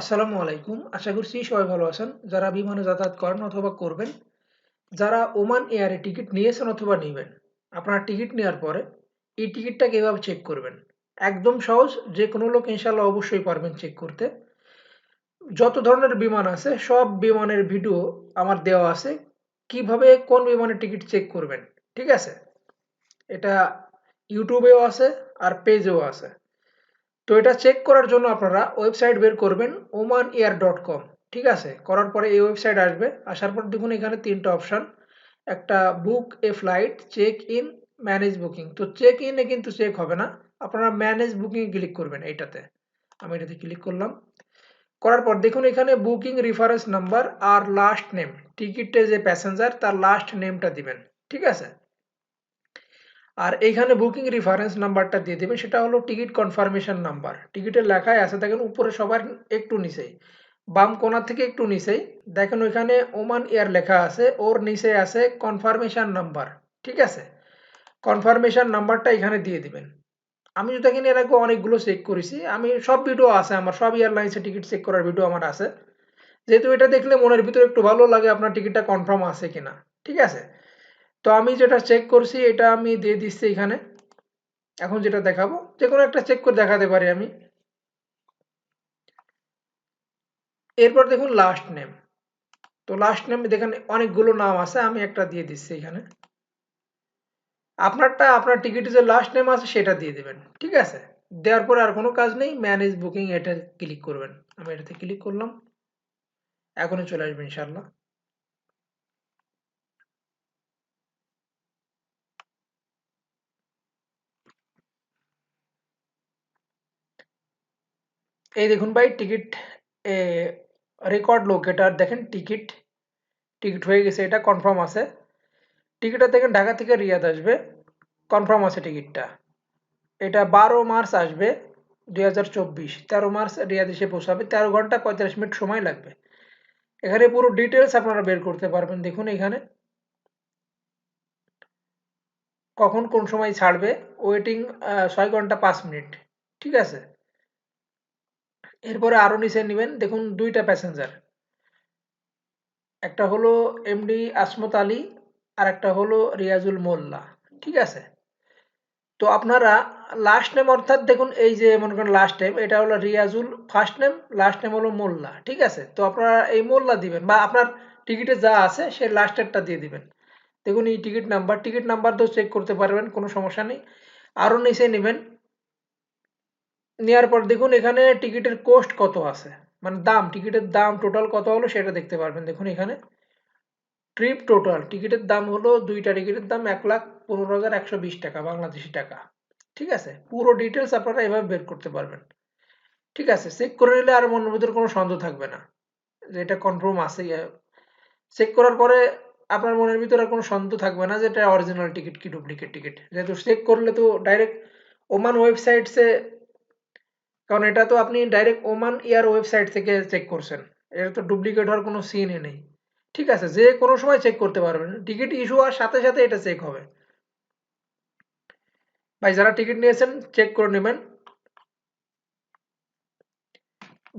আসসালামু আলাইকুম। আশা করছি সবাই ভালো আছেন। যারা বিমানে যাতায়াত করেন অথবা করবেন, যারা ওমান এয়ারে টিকিট নিয়েছেন অথবা নেবেন, আপনার টিকিট নেওয়ার পরে এই টিকিটটা কীভাবে চেক করবেন? একদম সহজ যে কোনো লোক ইনশাল্লাহ অবশ্যই পারবেন চেক করতে। যত ধরনের বিমান আছে, সব বিমানের ভিডিও আমার দেওয়া আছে, কীভাবে কোন বিমানের টিকিট চেক করবেন, ঠিক আছে? এটা ইউটিউবেও আছে, আর পেজেও আছে। তো এটা চেক করার জন্য আপনারা ওয়েবসাইট বের করবেন ওমান এয়ার ডট কম ঠিক আছে? করার পরে এই ওয়েবসাইট আসবে। আসার পর দেখুন এখানে তিনটা অপশান একটা book a flight check in manage booking তো চেক ইনে কিন্তু চেক হবে না। আপনারা ম্যানেজ বুকিং ক্লিক করবেন এইটাতে। আমি এটাতে ক্লিক করলাম। করার পর দেখুন এখানে বুকিং রেফারেন্স নাম্বার আর লাস্ট নেম টিকিটে যে প্যাসেঞ্জার তার লাস্ট নেমটা দিবেন। ঠিক আছে? আর এইখানে বুকিং রেফারেন্স নাম্বারটা দিয়ে দেবেন, সেটা হলো টিকিট কনফার্মেশন নাম্বার টিকিটের লেখায় আছে, দেখেন উপরে সবার একটু নিচেই, বাম কোনার থেকে একটু নিচেই। দেখেন ওইখানে ওমান এয়ার লেখা আছে, ওর নিচে আছে কনফার্মেশন নাম্বার ঠিক আছে? কনফার্মেশন নাম্বারটা এখানে দিয়ে দিবেন। আমি তো দেখেন এর আগে অনেকগুলো চেক করেছি, আমি সব ভিডিও আছে আমার, সব এয়ারলাইন্সের টিকিট চেক করার ভিডিও আমার আছে। যেহেতু এটা দেখলে মনের ভিতরে একটু ভালো লাগে আপনার টিকিটটা কনফার্ম আছে কিনা, ঠিক আছে? তো আমি যেটা চেক করছি, এটা আমি দিয়ে দিচ্ছি এখানে। এখন যেটা দেখাবো যে কোনো একটা চেক করে দেখাতে পারি আমি। এরপর দেখুন লাস্ট নেম তো লাস্ট নেম দেখেন অনেকগুলো নাম আছে, আমি একটা দিয়ে দিচ্ছি এখানে। আপনারটা, আপনার টিকিটে যে লাস্ট নেম আছে, সেটা দিয়ে দেবেন, ঠিক আছে? দেওয়ার পরে আর কোনো কাজ নেই ম্যানেজ বুকিং এটা ক্লিক করবেন। আমি এটাতে ক্লিক করলাম। এখনই চলে আসবে ইনশাল্লাহ এই দেখুন ভাই, টিকিট রেকর্ড লোকেটার দেখেন টিকিট টিকিট হয়ে গেছে, এটা কনফার্ম আছে। টিকিটটা দেখেন ঢাকা থেকে রিয়াদ আসবে কনফার্ম আছে টিকিটটা। এটা বারো মার্চ আসবে, দুই হাজার চব্বিশ, তেরো মার্চ রিয়াদ এসে পৌঁছাবে, তেরো ঘণ্টা পঁয়তাল্লিশ মিনিট সময় লাগবে। এখানে পুরো ডিটেলস আপনারা বের করতে পারবেন, দেখুন এখানে। কখন কোন সময় ছাড়বে ওয়েটিং ছয় ঘণ্টা পাঁচ মিনিট, ঠিক আছে? এরপরে আরও নিচে নেবেন, দেখুন দুইটা প্যাসেঞ্জার একটা হলো এমডি আসমত আলী, আর একটা হলো রিয়াজুল মোল্লা, ঠিক আছে? তো আপনারা লাস্ট নেম অর্থাৎ দেখুন এই যে মনে করেন লাস্ট নেম এটা হলো Riazul first name last name হলো মোল্লা, ঠিক আছে? তো আপনারা এই মোল্লা দিবেন, বা আপনার টিকিটে যা আছে সে লাস্টেরটা দিয়ে দিবেন। দেখুন এই টিকিট নাম্বার টিকিট নাম্বার তো চেক করতে পারবেন, কোনো সমস্যা নেই। আরও নিচে নেবেন নেওয়ার পর দেখুন এখানে টিকিটের কোস্ট কত আছে। মানে দাম, টিকিটের দাম টোটাল কত হলো সেটা দেখতে পারবেন। দেখুন এখানে ট্রিপ টোটাল টিকিটের দাম হলো দুইটা, টিকিটের দাম এক লাখ পনেরো হাজার একশো বিশ টাকা, বাংলাদেশি টাকা। ঠিক আছে? পুরো ডিটেলস আপনারা এভাবে বের করতে পারবেন। ঠিক আছে? চেক করে নিলে আর মনের ভিতরে কোনো সন্দেহ থাকবে না। যে এটা কনফার্ম আছে চেক করার পরে আপনার মনের ভিতরে কোনো সন্দেহ থাকবে না যে এটা অরিজিনাল টিকিট কি ডুপ্লিকেট টিকিট যেহেতু চেক করলে তো ডাইরেক্ট ওমান ওয়েবসাইটসে কারণ এটা তো আপনি ডাইরেক্ট ওমান এয়ার ওয়েবসাইট থেকে চেক করছেন। এটা তো ডুপ্লিকেট হওয়ার কোনো সিনই নেই। ঠিক আছে, যে কোনো সময় চেক করতে পারবেন। টিকিট ইস্যু হওয়ার সাথে সাথে এটা চেক হবে। ভাই, যারা টিকিট নিয়েছেন চেক করে নেবেন।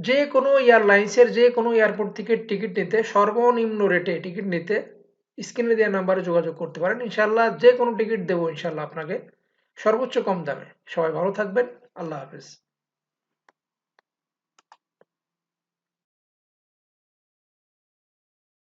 যে কোনো এয়ারলাইন্সের যে কোনো এয়ারপোর্ট থেকে টিকিট নিতে, সর্বনিম্ন রেটে টিকিট নিতে স্ক্রিনে দেওয়া নাম্বারে যোগাযোগ করতে পারেন। ইনশাল্লাহ যে কোনো টিকিট দেবো ইনশাল্লাহ আপনাকে। সর্বোচ্চ কম দামে। সবাই ভালো থাকবেন। আল্লাহ হাফিজ।